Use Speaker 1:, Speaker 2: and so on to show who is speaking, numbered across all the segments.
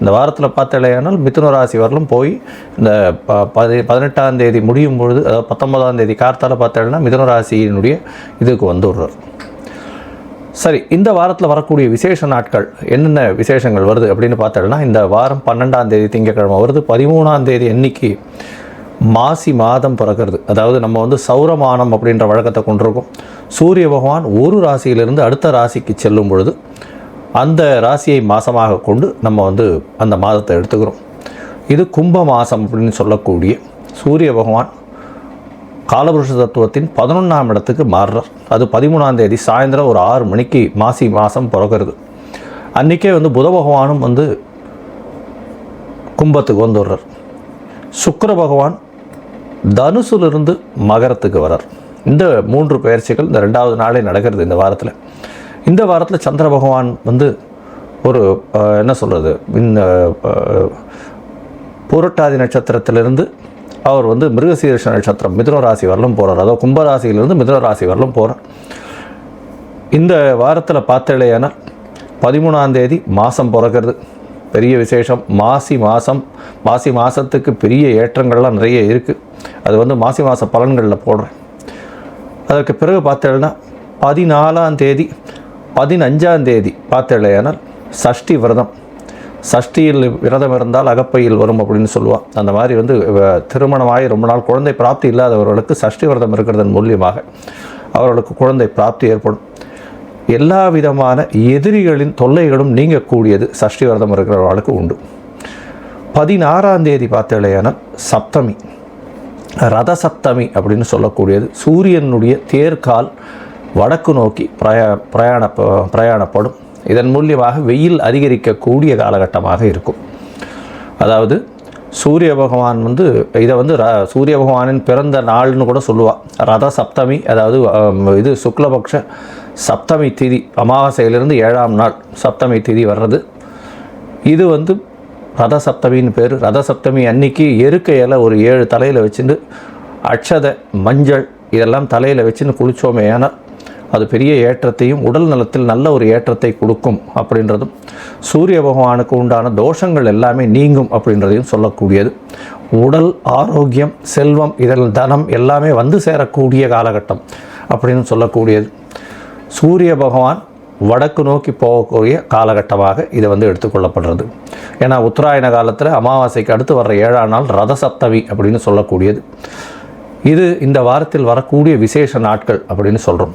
Speaker 1: இந்த வாரத்தில் பார்த்தலையானால் மிதுன ராசி வரலும் போய் இந்த ப பதி பதினெட்டாம் தேதி முடியும் பொழுது அதாவது பத்தொன்பதாம் தேதி கார்த்தால பார்த்தேன்னா மிதுன ராசியினுடைய இதுக்கு வந்து விடுறார் சரி இந்த வாரத்தில் வரக்கூடிய விசேஷ நாட்கள் என்னென்ன விசேஷங்கள் வருது அப்படின்னு பார்த்தோம்னா இந்த வாரம் பன்னெண்டாம் தேதி திங்கக்கிழமை வருது. பதிமூணாம் தேதி அன்னைக்கு மாசி மாதம் பிறக்கிறது. அதாவது நம்ம வந்து சௌரமானம் அப்படின்ற வழக்கத்தை கொண்டிருக்கோம். சூரிய பகவான் ஒரு ராசியிலிருந்து அடுத்த ராசிக்கு செல்லும் பொழுது அந்த ராசியை மாதமாக கொண்டு நம்ம வந்து அந்த மாதத்தை எடுத்துக்கிறோம். இது கும்ப மாதம் அப்படின்னு சொல்லக்கூடிய சூரிய பகவான் காலபுருஷ தத்துவத்தின் பதினொன்றாம் இடத்துக்கு மாறுறார். அது பதிமூணாம் தேதி சாயந்தரம் ஒரு ஆறு மணிக்கு மாசி மாதம் பிறகுறது அன்றைக்கே வந்து புத பகவானும் வந்து கும்பத்துக்கு வந்துடுறார் சுக்கர பகவான் தனுசுலிருந்து மகரத்துக்கு வரார் இந்த மூன்று பயிற்சிகள் இந்த ரெண்டாவது நாளே நடக்கிறது இந்த வாரத்தில். இந்த வாரத்தில் சந்திர பகவான் வந்து ஒரு என்ன சொல்கிறது இந்த அஹ், பூரட்டாதி நட்சத்திரத்திலிருந்து அவர் வந்து மிருகசீரிஷ நட்சத்திரம் மிதுன ராசி வரலும் போகிறார் அதாவது கும்பராசியிலிருந்து மிதுன ராசி வரலும் போகிறார் இந்த வாரத்தில் பார்த்தலையானால் பதிமூணாம் தேதி மாதம் பிறக்கிறது. பெரிய விசேஷம். மாசி மாதம் மாசி மாதத்துக்கு பெரிய ஏற்றங்கள்லாம் நிறைய இருக்குது அது வந்து மாசி மாத பலன்களில் போடுறேன். அதற்கு பிறகு பார்த்தேன்னா பதினாலாம் தேதி பதினஞ்சாம் தேதி பார்த்தேனால் சஷ்டி விரதம். சஷ்டியில் விரதம் இருந்தால் அகப்பையில் வரும் அப்படின்னு சொல்லுவாள் அந்த மாதிரி வந்து திருமணமாகி ரொம்ப நாள் குழந்தை பிராப்தி இல்லாதவர்களுக்கு சஷ்டி விரதம் இருக்கிறதன் மூலியமாக அவர்களுக்கு குழந்தை பிராப்தி ஏற்படும். எல்லா விதமான எதிரிகளின் தொல்லைகளும் நீங்கக்கூடியது சஷ்டி விரதம் இருக்கிறவர்களுக்கு உண்டு. பதினாறாம் தேதி பார்த்தேனால் சப்தமி. ரத சப்தமி அப்படின்னு சொல்லக்கூடியது. சூரியனுடைய தேர்கால் வடக்கு நோக்கி பிரயா பிரயாண பிரயாணப்படும். இதன் மூலியமாக வெயில் அதிகரிக்கக்கூடிய காலகட்டமாக இருக்கும். அதாவது சூரிய பகவான் வந்து இதை வந்து ர சூரிய பகவானின் பிறந்த நாள்னு கூட சொல்லுவாள் ரத சப்தமி அதாவது இது சுக்லபக்ஷ சப்தமி திதி அமாவாசையிலிருந்து ஏழாம் நாள் சப்தமி திதி வர்றது. இது வந்து ரத சப்தமின்னு பேர். ரத சப்தமி அன்னைக்கு எருக்கையில் இலை ஒரு ஏழு தலையில் வச்சுட்டு அட்சதை மஞ்சள் இதெல்லாம் தலையில் வச்சுன்னு குளித்தோமே ஆனால் அது பெரிய ஏற்றத்தையும் உடல் நலத்தில் நல்ல ஒரு ஏற்றத்தை கொடுக்கும் அப்படின்றதும் சூரிய பகவானுக்கு உண்டான தோஷங்கள் எல்லாமே நீங்கும் அப்படின்றதையும் சொல்லக்கூடியது. உடல் ஆரோக்கியம் செல்வம் இதில் தனம் எல்லாமே வந்து சேரக்கூடிய காலகட்டம் அப்படின்னு சொல்லக்கூடியது. சூரிய பகவான் வடக்கு நோக்கி போகக்கூடிய காலகட்டமாக இதை வந்து எடுத்துக்கொள்ளப்படுறது. ஏன்னா உத்தராயண காலத்தில் அமாவாசைக்கு அடுத்து வர்ற ஏழாம் நாள் ரத சப்தமி அப்படின்னு சொல்லக்கூடியது. இது இந்த வாரத்தில் வரக்கூடிய விசேஷ நாட்கள் அப்படின்னு சொல்கிறோம்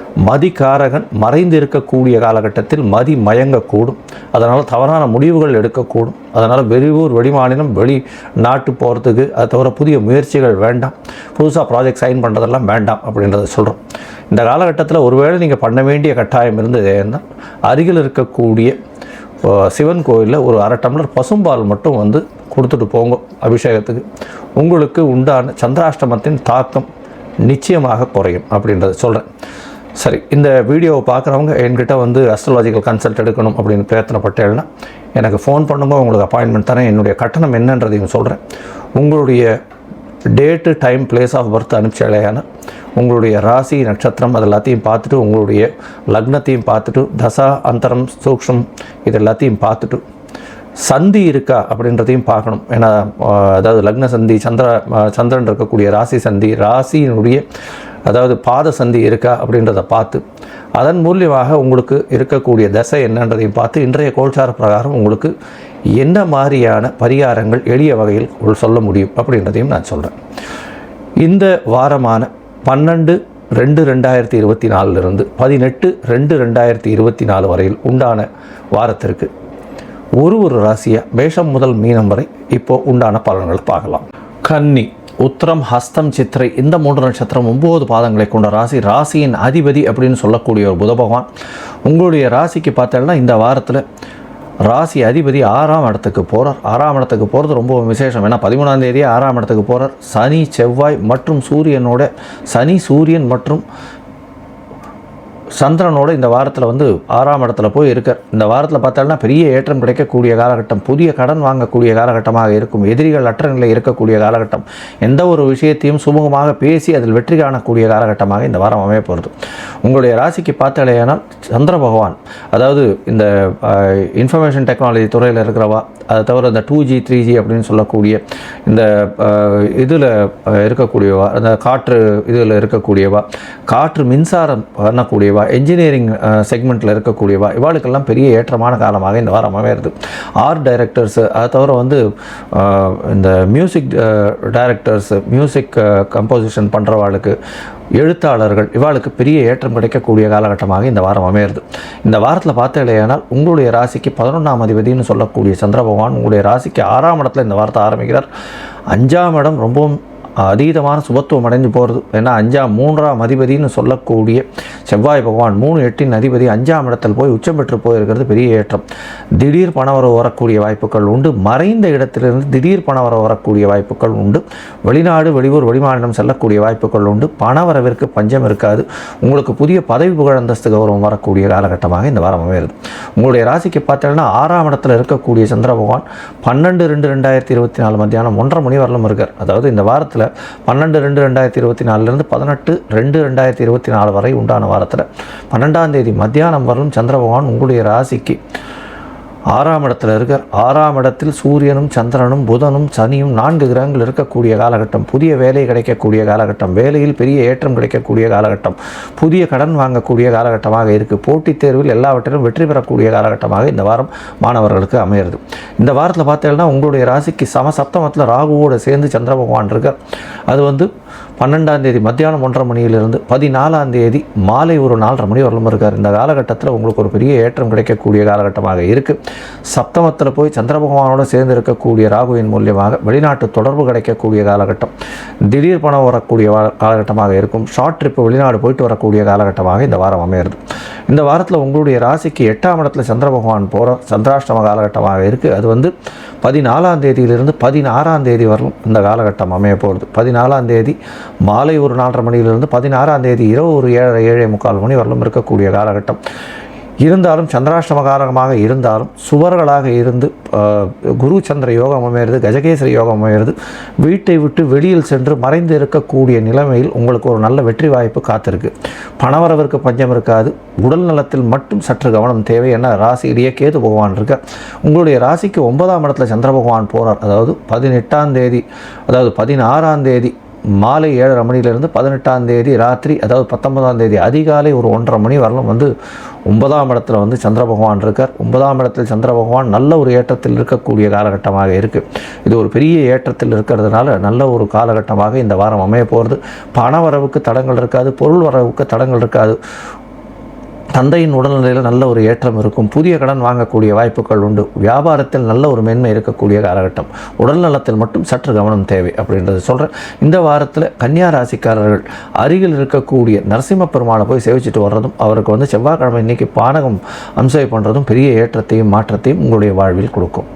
Speaker 1: மதிகாரகன் மறைந்து இருக்கக்கூடிய காலகட்டத்தில் மதி மயங்கக்கூடும். அதனால் தவறான முடிவுகள் எடுக்கக்கூடும். அதனால் வெளியூர் வெளிமாநிலம் வெளி நாட்டு போகிறதுக்கு அதை தவிர புதிய முயற்சிகள் வேண்டாம். புதுசாக ப்ராஜெக்ட் சைன் பண்ணுறதெல்லாம் வேண்டாம் அப்படின்றத சொல்கிறோம் இந்த காலகட்டத்தில் ஒருவேளை நீங்கள் பண்ண வேண்டிய கட்டாயம் இருந்தது என்றால் அருகில் இருக்கக்கூடிய சிவன் கோயிலில் ஒரு அரை டம்ளர் பசும்பால் மட்டும் வந்து கொடுத்துட்டு போங்க அபிஷேகத்துக்கு. உங்களுக்கு உண்டான சந்திராஷ்டமத்தின் தாக்கம் நிச்சயமாக குறையும் அப்படின்றத சொல்கிறேன் சரி இந்த வீடியோவை பார்க்குறவங்க என்கிட்ட வந்து அஸ்ட்ராலஜிக்கல் கன்சல்ட் எடுக்கணும் அப்படின்னு பிரயத்தனப்பட்டேன்னா எனக்கு ஃபோன் பண்ணுங்க உங்களுக்கு அப்பாயின்மெண்ட் தரேன். என்னுடைய கட்டணம் என்னன்றதையும் சொல்கிறேன் உங்களுடைய date time place of birth அனுப்பிச்சாலேயான உங்களுடைய ராசி நட்சத்திரம் அது எல்லாத்தையும் பார்த்துட்டு உங்களுடைய லக்னத்தையும் பார்த்துட்டு தசா அந்தரம் சூக்ஷம் இது எல்லாத்தையும் பார்த்துட்டு சந்தி இருக்கா அப்படின்றதையும் பார்க்கணும். ஏன்னா அதாவது லக்ன சந்தி சந்திர சந்திரன் இருக்கக்கூடிய ராசி சந்தி ராசியினுடைய அதாவது பாத சந்தி இருக்கா அப்படின்றத பார்த்து அதன் மூலியமாக உங்களுக்கு இருக்கக்கூடிய தசை என்னன்றதையும் பார்த்து இன்றைய கோல்சார பிரகாரம் உங்களுக்கு என்ன மாதிரியான பரிகாரங்கள் எளிய வகையில் உள் சொல்ல முடியும் அப்படின்றதையும் நான் சொல்கிறேன் இந்த வாரமான பன்னெண்டு ரெண்டு ரெண்டாயிரத்தி இருபத்தி நாலுலேருந்து பதினெட்டு ரெண்டு ரெண்டாயிரத்தி இருபத்தி நாலு வரையில் உண்டான வாரத்திற்கு ஒரு ஒரு ராசியாக மேஷம் முதல் மீனம் வரை இப்போது உண்டான பலன்களை பார்க்கலாம். கன்னி உத்திரம் ஹஸ்தம் சித்திரை இந்த மூன்று நட்சத்திரம் ஒம்பது பாதங்களை கொண்ட ராசி ராசியின் அதிபதி அப்படின்னு சொல்லக்கூடிய ஒரு புத பகவான். உங்களுடைய ராசிக்கு பார்த்தோம்னா இந்த வாரத்தில் ராசி அதிபதி ஆறாம் இடத்துக்கு போகிறார் ஆறாம் இடத்துக்கு போகிறது ரொம்ப விசேஷம். ஏன்னா பதிமூணாம் தேதி ஆறாம் இடத்துக்கு போகிறார் சனி செவ்வாய் மற்றும் சூரியனோட சனி சூரியன் மற்றும் சந்திரனோட இந்த வாரத்தில் வந்து ஆறாம் இடத்துல போய் இருக்கார். இந்த வாரத்தில் பார்த்தோம்னா பெரிய ஏற்றம் கிடைக்கக்கூடிய காலகட்டம் புதிய கடன் வாங்கக்கூடிய காலகட்டமாக இருக்கும் எதிரிகள் அற்ற நிலை இருக்கக்கூடிய காலகட்டம் எந்த ஒரு விஷயத்தையும் சுமூகமாக பேசி அதில் வெற்றி காணக்கூடிய காலகட்டமாக இந்த வாரம் அமைய போகிறது உங்களுடைய ராசிக்கு பார்த்தாலேயானால் சந்திர பகவான் அதாவது இந்த இன்ஃபர்மேஷன் டெக்னாலஜி துறையில் இருக்கிறவா அதை தவிர இந்த டூ ஜி த்ரீ ஜி அப்படின்னு சொல்லக்கூடிய இந்த இதில் இருக்கக்கூடியவா அந்த காற்று இதில் இருக்கக்கூடியவா காற்று மின்சாரம் பண்ணக்கூடியவா என்ஜினியரிங் செக்மெண்ட்டில் இருக்கக்கூடியவா இவாளுக்கெல்லாம் பெரிய ஏற்றமான காலமாக இந்த வாரம் அமையிறது. ஆர்ட் டைரக்டர்ஸு அதை தவிர வந்து இந்த மியூசிக் டைரக்டர்ஸ் மியூசிக் கம்போசிஷன் பண்ணுறவாளுக்கு எழுத்தாளர்கள் இவாளுக்கு பெரிய ஏற்றம் கிடைக்கக்கூடிய காலகட்டமாக இந்த வாரம் அமையிறது. இந்த வாரத்தில் பார்த்தீங்களேனால் உங்களுடைய ராசிக்கு பதினொன்றாம் அதிபதினு சொல்லக்கூடிய சந்திர பகவான் உங்களுடைய ராசிக்கு ஆறாம் இடத்துல இந்த வாரத்தை ஆரம்பிக்கிறார். அஞ்சாம் இடம் ரொம்பவும் அதீதமான சுபத்துவம் அடைஞ்சு போகிறது ஏன்னா அஞ்சாம் மூன்றாம் அதிபதினு சொல்லக்கூடிய செவ்வாய் பகவான் மூணு எட்டின் அதிபதி அஞ்சாம் இடத்தில் போய் உச்சம் பெற்று போயிருக்கிறது பெரிய ஏற்றம். திடீர் பணவரவு வரக்கூடிய வாய்ப்புகள் உண்டு. மறைந்த இடத்திலிருந்து திடீர் பணவரவு வரக்கூடிய வாய்ப்புகள் உண்டு. வெளிநாடு வெளியூர் வெளிமாநிலம் செல்லக்கூடிய வாய்ப்புகள் உண்டு. பணவரவிற்கு பஞ்சம் இருக்காது. உங்களுக்கு புதிய பதவி புகழ் அந்தஸ்து கௌரவம் வரக்கூடிய காலகட்டமாக இந்த வாரம் அமைகிறது. உங்களுடைய ராசிக்கு பார்த்தீங்கன்னா ஆறாம் இடத்துல இருக்கக்கூடிய சந்திர பகவான் பன்னெண்டு ரெண்டு ரெண்டாயிரத்தி இருபத்தி நாலு மத்தியானம் ஒன்றரை மணி வரலும் இருக்கார். அதாவது இந்த வாரத்தில் பன்னெண்டு ரெண்டு ரெண்டாயிரத்தி இருபத்தி நாலுலேருந்து பதினெட்டு ரெண்டு ரெண்டாயிரத்தி இருபத்தி நாலு வரை உண்டான வாரத்தில் பன்னெண்டாம் தேதி மத்தியானம் வரும் சந்திர பகவான் உங்களுடைய ராசிக்கு ஆறாம் இடத்துல இருக்கார். ஆறாம் இடத்தில் சூரியனும் சந்திரனும் புதனும் சனியும் நான்கு கிரகங்கள் இருக்கக்கூடிய காலகட்டம். புதிய வேலை கிடைக்கக்கூடிய காலகட்டம். வேலையில் பெரிய ஏற்றம் கிடைக்கக்கூடிய காலகட்டம். புதிய கடன் வாங்கக்கூடிய காலகட்டமாக இருக்குது போட்டித் தேர்வில் எல்லாவற்றிலும் வெற்றி பெறக்கூடிய காலகட்டமாக இந்த வாரம் மாணவர்களுக்கு அமையிறது. இந்த வாரத்தில் பார்த்தீங்கன்னா உங்களுடைய ராசிக்கு சம சப்தமத்தில் ராகுவோடு சேர்ந்து சந்திர பகவான் இருக்கார். அது வந்து பன்னெண்டாம் தேதி மத்தியானம் ஒன்றரை மணியிலிருந்து பதினாலாம் தேதி மாலை ஒரு நாலரை மணி வரலும் இருக்கார். இந்த காலகட்டத்தில் உங்களுக்கு ஒரு பெரிய ஏற்றம் கிடைக்கக்கூடிய காலகட்டமாக இருக்குது சப்தமத்தில் போய் சந்திர பகவானோடு சேர்ந்து இருக்கக்கூடிய ராகுவின் மூலியமாக வெளிநாட்டு தொடர்பு கிடைக்கக்கூடிய காலகட்டம் திடீர் பணம் வரக்கூடிய காலகட்டமாக இருக்கும். ஷார்ட் ட்ரிப்பு வெளிநாடு போயிட்டு வரக்கூடிய காலகட்டமாக இந்த வாரம் அமையிறது. இந்த வாரத்தில் உங்களுடைய ராசிக்கு எட்டாம் இடத்துல சந்திர பகவான் போகிற சந்திராஷ்டம காலகட்டமாக இருக்குது அது வந்து பதினாலாம் தேதியிலிருந்து பதினாறாம் தேதி வரலும் இந்த காலகட்டம் அமைய போகிறது பதினாலாம் தேதி மாலை ஒரு நாலரை மணியிலிருந்து பதினாறாம் தேதி இரவு ஒரு ஏழரை ஏழே முக்கால் மணி வரலும் இருக்கக்கூடிய காலகட்டம். இருந்தாலும் சந்திராஷ்டமகாரகமாக இருந்தாலும் சுவர்களாக இருந்து குரு சந்திர யோகம் அமையிறது கஜகேசரி யோகம் அமையிறது வீட்டை விட்டு வெளியில் சென்று மறைந்து இருக்கக்கூடிய நிலைமையில் உங்களுக்கு ஒரு நல்ல வெற்றி வாய்ப்பு காத்திருக்கு. பணவரவிற்கு பஞ்சம் இருக்காது. உடல் நலத்தில் மட்டும் சற்று கவனம் தேவை. என ராசியிலேயே கேது பகவான் இருக்க. உங்களுடைய ராசிக்கு ஒன்பதாம் இடத்துல சந்திர பகவான் போகிறார் அதாவது பதினெட்டாம் தேதி அதாவது பதினாறாம் தேதி மாலை ஏழரை மணிலேருந்து பதினெட்டாம் தேதி ராத்திரி அதாவது பத்தொன்பதாம் தேதி அதிகாலை ஒரு ஒன்றரை மணி வரலும் வந்து ஒன்பதாம் இடத்துல வந்து சந்திர பகவான் இருக்கார். ஒன்பதாம் இடத்தில் சந்திர பகவான் நல்ல ஒரு ஏற்றத்தில் இருக்கக்கூடிய காலகட்டமாக இருக்குது இது ஒரு பெரிய ஏற்றத்தில் இருக்கிறதுனால நல்ல ஒரு காலகட்டமாக இந்த வாரம் அமைய போகிறது பண வரவுக்கு தடங்கள் இருக்காது பொருள் வரவுக்கு தடங்கள் இருக்காது. தந்தையின் உடல்நிலையில் நல்ல ஒரு ஏற்றம் இருக்கும். புதிய கடன் வாங்கக்கூடிய வாய்ப்புகள் உண்டு. வியாபாரத்தில் நல்ல ஒரு மேன்மை இருக்கக்கூடிய காலகட்டம். உடல் நலத்தில் மட்டும் சற்று கவனம் தேவை அப்படின்றது சொல்கிறேன் இந்த வாரத்தில் கன்னியா ராசிக்காரர்கள் அருகில் இருக்கக்கூடிய நரசிம்ம பெருமாளை போய் சேவிச்சிட்டு வர்றதும் அவருக்கு வந்து செவ்வாய்க்கிழமை இன்னைக்கு பானகம் அம்சை பண்ணுறதும் பெரிய ஏற்றத்தையும் மாற்றத்தையும் உங்களுடைய வாழ்வில் கொடுக்கும்.